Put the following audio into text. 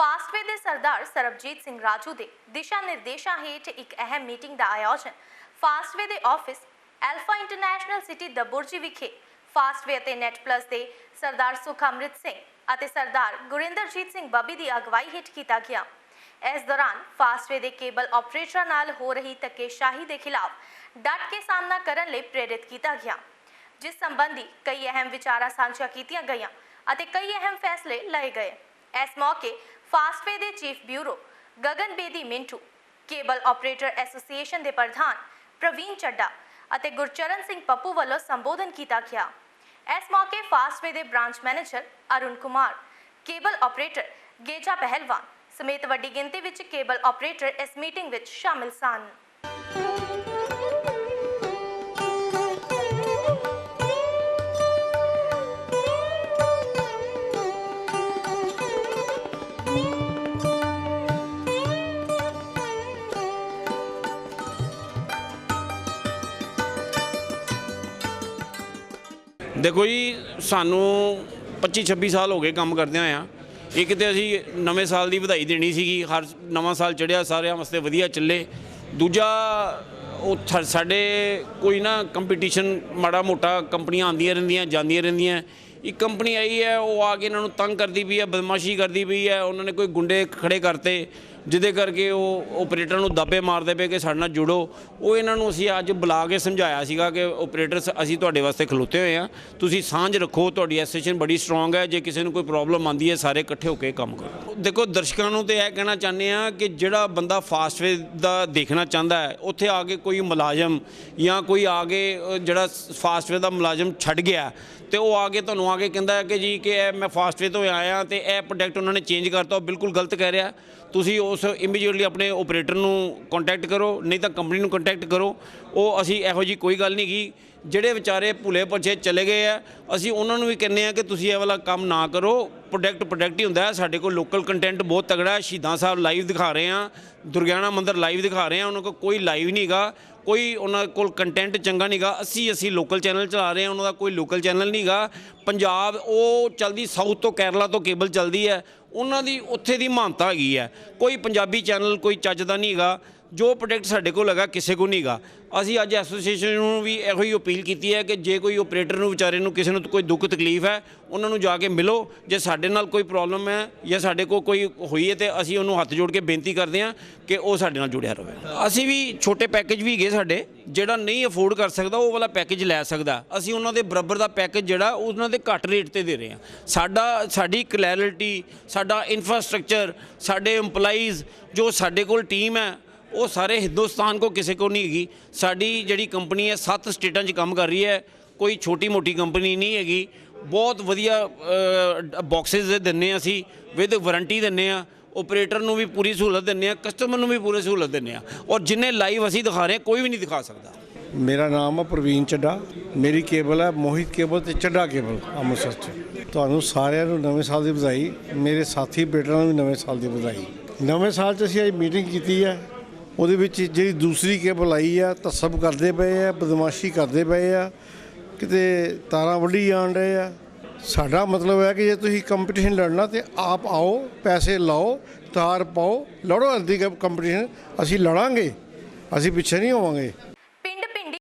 ਫਾਸਟਵੇ ਦੇ ਸਰਦਾਰ ਸਰਬਜੀਤ ਸਿੰਘ ਰਾਜੂ ਦੇ ਦਿਸ਼ਾ ਨਿਰਦੇਸ਼ਾਂ ਹੇਠ ਇੱਕ ਅਹਿਮ ਮੀਟਿੰਗ ਦਾ ਆਯੋਜਨ ਫਾਸਟਵੇ ਦੇ office alpha international city Daburji ਵਿਖੇ ਫਾਸਟਵੇ ਅਤੇ ਨੈਟ ਪਲੱਸ ਦੇ ਸਰਦਾਰ ਸੁਖ ਸਿੰਘ ਅਤੇ ਸਰਦਾਰ ਗੁਰਿੰਦਰਜੀਤ ਸਿੰਘ ਬੱਬੀ ਦੀ ਅਗਵਾਈ ਹੇਠ ਕੀਤਾ ਗਿਆ। ਇਸ ਦੌਰਾਨ ਫਾਸਟਵੇ ਦੇ ਕੇਬਲ ਆਪਰੇਟਰਾਂ ਨਾਲ ਹੋ ਰਹੀ ਧੱਕੇਸ਼ਾਹੀ ਦੇ ਖਿਲਾਫ ਡਟ ਕੇ ਸਾਹਮਣਾ ਕਰਨ ਲਈ ਪ੍ਰੇਰਿਤ ਕੀਤਾ ਗਿਆ, ਜਿਸ ਸੰਬੰਧੀ ਕਈ ਅਹਿਮ ਵਿਚਾਰਾਂ ਸਾਂਝੀਆਂ ਕੀਤੀਆਂ ਗਈਆਂ ਅਤੇ ਕਈ ਅਹਿਮ ਫੈਸਲੇ ਲਏ ਗਏ। ਇਸ ਮੌਕੇ ਫਾਸਟਵੇ ਦੇ chief bureau Gagan Bedi Mintu, cable operator association ਦੇ ਪ੍ਰਧਾਨ ਪ੍ਰਵੀਨ ਚੱਡਾ ਅਤੇ ਗੁਰਚਰਨ ਸਿੰਘ ਪੱਪੂ ਵੱਲੋਂ ਸੰਬੋਧਨ ਕੀਤਾ ਗਿਆ। ਇਸ ਮੌਕੇ ਫਾਸਟਵੇ ਦੇ branch manager Arun Kumar, cable operator Geja Pehalwan ਸਮੇਤ ਵੱਡੀ ਗਿਣਤੀ ਵਿੱਚ ਕੇਬਲ ਆਪਰੇਟਰ ਇਸ ਮੀਟਿੰਗ ਵਿੱਚ ਸ਼ਾਮਿਲ ਸਨ। ਦੇਖੋ ਜੀ, ਸਾਨੂੰ 25 26 ਸਾਲ ਹੋ ਗਏ ਕੰਮ ਕਰਦਿਆਂ ਆ ਇੱਕ ਤੇ ਅਸੀਂ ਨਵੇਂ ਸਾਲ ਦੀ ਵਧਾਈ ਦੇਣੀ ਸੀਗੀ, ਹਰ ਨਵਾਂ ਸਾਲ ਚੜਿਆ ਸਾਰਿਆਂ ਵਾਸਤੇ ਵਧੀਆ ਚੱਲੇ। ਦੂਜਾ, ਉਹ ਥ- ਸਾਡੇ ਕੋਈ ਨਾ ਕੰਪੀਟੀਸ਼ਨ ਮਾੜਾ ਮੋਟਾ ਕੰਪਨੀਆਂ ਆਉਂਦੀਆਂ ਰਹਿੰਦੀਆਂ, ਜਾਂਦੀਆਂ ਰਹਿੰਦੀਆਂ। ਇੱਕ ਕੰਪਨੀ ਆਈ ਹੈ, ਉਹ ਆ ਕੇ ਇਹਨਾਂ ਨੂੰ ਤੰਗ ਕਰਦੀ ਪਈ ਹੈ, ਬਦਮਾਸ਼ੀ ਕਰਦੀ ਪਈ ਹੈ। ਉਹਨਾਂ ਨੇ ਕੋਈ ਗੁੰਡੇ ਖੜੇ ਕਰਤੇ। ਜਿਹਦੇ ਕਰਕੇ ਉਹ ਆਪਰੇਟਰ ਨੂੰ ਦਾਬੇ ਮਾਰਦੇ ਪਏ ਕਿ ਸਾਡੇ ਨਾਲ ਜੁੜੋ। ਉਹ ਇਹਨਾਂ ਨੂੰ ਅਸੀਂ ਅੱਜ ਬੁਲਾ ਕੇ ਸਮਝਾਇਆ ਸੀਗਾ ਕਿ ਆਪਰੇਟਰਸ ਅਸੀਂ ਤੁਹਾਡੇ ਵਾਸਤੇ ਖਲੋਤੇ ਹੋਏ ਆ ਤੁਸੀਂ ਸਾਂਝ ਰੱਖੋ, ਤੁਹਾਡੀ ਐਸੋਸੀਏਸ਼ਨ ਬੜੀ ਸਟਰੋਂਗ ਹੈ। ਜੇ ਕਿਸੇ ਨੂੰ ਕੋਈ ਪ੍ਰੋਬਲਮ ਆਉਂਦੀ ਹੈ, ਸਾਰੇ ਇਕੱਠੇ ਹੋ ਕੇ ਕੰਮ ਕਰੋ। ਦੇਖੋ, ਦਰਸ਼ਕਾਂ ਨੂੰ ਤੇ ਇਹ ਕਹਿਣਾ ਚਾਹੁੰਦੇ ਆ ਕਿ ਜਿਹੜਾ ਬੰਦਾ ਫਾਸਟਵੇ ਦਾ ਦੇਖਣਾ ਚਾਹੁੰਦਾ ਹੈ, ਉੱਥੇ ਆ ਕੇ ਕੋਈ ਮੁਲਾਜ਼ਮ ਜਾਂ ਕੋਈ ਆ ਕੇ ਜਿਹੜਾ ਫਾਸਟਵੇ ਦਾ ਮੁਲਾਜ਼ਮ ਛੱਡ ਗਿਆ ਤੇ ਉਹ ਆ ਕੇ ਤੁਹਾਨੂੰ ਆ ਕੇ ਕਹਿੰਦਾ ਹੈ ਕਿ ਜੀ ਕਿ ਇਹ ਮੈਂ ਫਾਸਟਵੇ ਤੋਂ ਆਇਆ ਤੇ ਇਹ ਪ੍ਰੋਡਕਟ ਉਹਨਾਂ ਨੇ ਚੇਂਜ ਕਰਤਾ, ਉਹ ਬਿਲਕੁਲ ਗਲਤ ਕਹਿ ਰਿਹਾ। ਤੁਸੀਂ ਉਸ ਇਮੀਡੀਏਟਲੀ ਆਪਣੇ ਆਪਰੇਟਰ ਨੂੰ ਕੰਟੈਕਟ ਕਰੋ, ਨਹੀਂ ਤਾਂ ਕੰਪਨੀ ਨੂੰ ਕੰਟੈਕਟ ਕਰੋ। ਉਹ ਅਸੀਂ ਇਹੋ ਜੀ ਕੋਈ ਗੱਲ ਨਹੀਂ ਗੀ। ਜਿਹੜੇ ਵਿਚਾਰੇ ਭੁਲੇ ਪਛੇ ਚਲੇ ਗਏ ਆ, ਅਸੀਂ ਉਹਨਾਂ ਨੂੰ ਵੀ ਕਹਿੰਦੇ ਆ ਕਿ ਤੁਸੀਂ ਇਹ ਵਾਲਾ ਕੰਮ ਨਾ ਕਰੋ। ਪ੍ਰੋਡਕਟ ਪ੍ਰੋਡਕਟ ਹੀ ਹੁੰਦਾ ਹੈ। ਸਾਡੇ ਕੋਲ ਲੋਕਲ ਕੰਟੈਂਟ ਬਹੁਤ ਤਗੜਾ ਹੈ। ਸ਼ਹੀਦਾਂ ਸਾਹਿਬ ਲਾਈਵ ਦਿਖਾ ਰਹੇ ਆ। ਦੁਰਗਿਆਣਾ ਮੰਦਿਰ ਲਾਈਵ ਦਿਖਾ ਰਹੇ ਆ। ਉਹਨਾਂ ਕੋਲ ਕੋਈ ਲਾਈਵ ਨਹੀਂਗਾ ਕੋਈ ਉਹਨਾਂ ਕੋਲ ਕੰਟੈਂਟ ਚੰਗਾ ਨਹੀਂਗਾ ਅਸੀਂ ਅਸੀਂ ਲੋਕਲ ਚੈਨਲ ਚਲਾ ਰਹੇ ਹਾਂ ਉਹਨਾਂ ਦਾ ਕੋਈ ਲੋਕਲ ਚੈਨਲ ਨਹੀਂਗਾ ਪੰਜਾਬ, ਉਹ ਚਲਦੀ ਸਾਊਥ ਤੋਂ ਕੇਰਲਾ ਤੋਂ ਕੇਬਲ ਚਲਦੀ ਹੈ। ਉਹਨਾਂ ਦੀ ਉੱਥੇ ਦੀ ਮਹਾਨਤਾ ਹੈਗੀ ਹੈ। ਕੋਈ ਪੰਜਾਬੀ ਚੈਨਲ, ਕੋਈ ਚੱਜ ਦਾ ਨਹੀਂ ਹੈਗਾ। ਜੋ ਪ੍ਰੋਡਕਟ ਸਾਡੇ ਕੋਲ ਹੈਗਾ, ਕਿਸੇ ਕੋਲ ਨਹੀਂਗਾ ਅਸੀਂ ਅੱਜ ਐਸੋਸੀਏਸ਼ਨ ਨੂੰ ਵੀ ਇਹੋ ਹੀ ਅਪੀਲ ਕੀਤੀ ਹੈ ਕਿ ਜੇ ਕੋਈ ਆਪਰੇਟਰ ਨੂੰ, ਵਿਚਾਰੇ ਨੂੰ ਕਿਸੇ ਨੂੰ ਕੋਈ ਦੁੱਖ, ਤਕਲੀਫ ਹੈ, ਉਹਨਾਂ ਨੂੰ ਜਾ ਕੇ ਮਿਲੋ। ਜੇ ਸਾਡੇ ਨਾਲ ਕੋਈ ਪ੍ਰੋਬਲਮ ਹੈ ਜਾਂ ਸਾਡੇ ਕੋਲ ਕੋਈ ਹੋਈ ਹੈ ਤੇ ਅਸੀਂ ਉਹਨੂੰ ਹੱਥ ਜੋੜ ਕੇ ਬੇਨਤੀ ਕਰਦੇ ਹਾਂ ਕਿ ਉਹ ਸਾਡੇ ਨਾਲ ਜੁੜਿਆ ਰਹੇ। ਅਸੀਂ ਵੀ ਛੋਟੇ ਪੈਕੇਜ ਵੀ ਹੈਗੇ ਸਾਡੇ, ਜਿਹੜਾ ਨਹੀਂ ਅਫੋਰਡ ਕਰ ਸਕਦਾ, ਉਹ ਵਾਲਾ ਪੈਕੇਜ ਲੈ ਸਕਦਾ। ਅਸੀਂ ਉਹਨਾਂ ਦੇ ਬਰਾਬਰ ਦਾ ਪੈਕੇਜ ਜਿਹੜਾ, ਉਹਨਾਂ ਦੇ ਘੱਟ ਰੇਟ ਤੇ ਦੇ ਰਹੇ ਹਾਂ। ਸਾਡਾ, ਸਾਡੀ ਕਲੈਰਿਟੀ ਸਾਡਾ ਇਨਫਰਾਸਟ੍ਰਕਚਰ ਸਾਡੇ EMPLOYEES, ਜੋ ਸਾਡੇ ਕੋਲ ਟੀਮ ਹੈ ਉਹ ਸਾਰੇ ਹਿੰਦੁਸਤਾਨ ਕੋ ਕਿਸੇ ਕੋ ਨਹੀਂ ਹੈਗੀ। ਸਾਡੀ ਜਿਹੜੀ ਕੰਪਨੀ ਹੈ, ਸੱਤ ਸਟੇਟਾਂ 'ਚ ਕੰਮ ਕਰ ਰਹੀ ਹੈ। ਕੋਈ ਛੋਟੀ ਮੋਟੀ ਕੰਪਨੀ ਨਹੀਂ ਹੈਗੀ। ਬਹੁਤ ਵਧੀਆ ਬਾਕਸਸ ਦਿੰਨੇ ਹਾਂ ਅਸੀਂ ਵਿਦ ਵਾਰੰਟੀ ਦਿੰਨੇ ਆ। ਆਪਰੇਟਰ ਨੂੰ ਵੀ ਪੂਰੀ ਸਹੂਲਤ ਦਿੰਨੇ ਆ ਕਸਟਮਰ ਨੂੰ ਵੀ ਪੂਰੀ ਸਹੂਲਤ ਦਿੰਨੇ ਆ। ਔਰ ਜਿੰਨੇ ਲਾਈਵ ਅਸੀਂ ਦਿਖਾ ਰਹੇ ਕੋਈ ਵੀ ਨਹੀਂ ਦਿਖਾ ਸਕਦਾ। ਮੇਰਾ ਨਾਮ ਹੈ ਪ੍ਰਵੀਨ ਚੱਡਾ ਮੇਰੀ ਕੇਬਲ ਹੈ ਮੋਹਿਤ ਕੇਬਲ ਤੇ ਚੱਡਾ ਕੇਬਲ, ਅੰਮ੍ਰਿਤਸਰ 'ਚ। ਤੁਹਾਨੂੰ ਸਾਰਿਆਂ ਨੂੰ ਨਵੇਂ ਸਾਲ ਦੀ ਵਧਾਈ। ਮੇਰੇ ਸਾਥੀ ਬੇਟਿਆਂ ਨੂੰ ਵੀ ਨਵੇਂ ਸਾਲ ਦੀ ਵਧਾਈ। ਨਵੇਂ ਸਾਲ 'ਚ ਅਸੀਂ ਅੱਜ ਮੀਟਿੰਗ ਕੀਤੀ ਹੈ। ਉਹਦੇ ਵਿੱਚ ਜਿਹੜੀ ਦੂਸਰੀ ਕੇਬਲ ਆਈ ਆ ਤਸਬ ਕਰਦੇ ਪਏ ਆ, ਬਦਮਾਸ਼ੀ ਕਰਦੇ ਪਏ ਆ, ਕਿਤੇ ਤਾਰਾਂ ਵੱਢੀ ਜਾਣ ਰਹੇ ਆ। ਸਾਡਾ ਮਤਲਬ ਹੈ ਕਿ ਜੇ ਤੁਸੀਂ ਕੰਪੀਟੀਸ਼ਨ ਲੜਨਾ ਤੇ ਆਪ ਆਓ, ਪੈਸੇ ਲਾਓ, ਤਾਰ ਪਾਓ, ਲੜੋ ਅੱਧੀ ਕੰਪੀਟੀਸ਼ਨ ਅਸੀਂ ਲੜਾਂਗੇ, ਅਸੀਂ ਪਿੱਛੇ ਨਹੀਂ ਹੋਵਾਂਗੇ।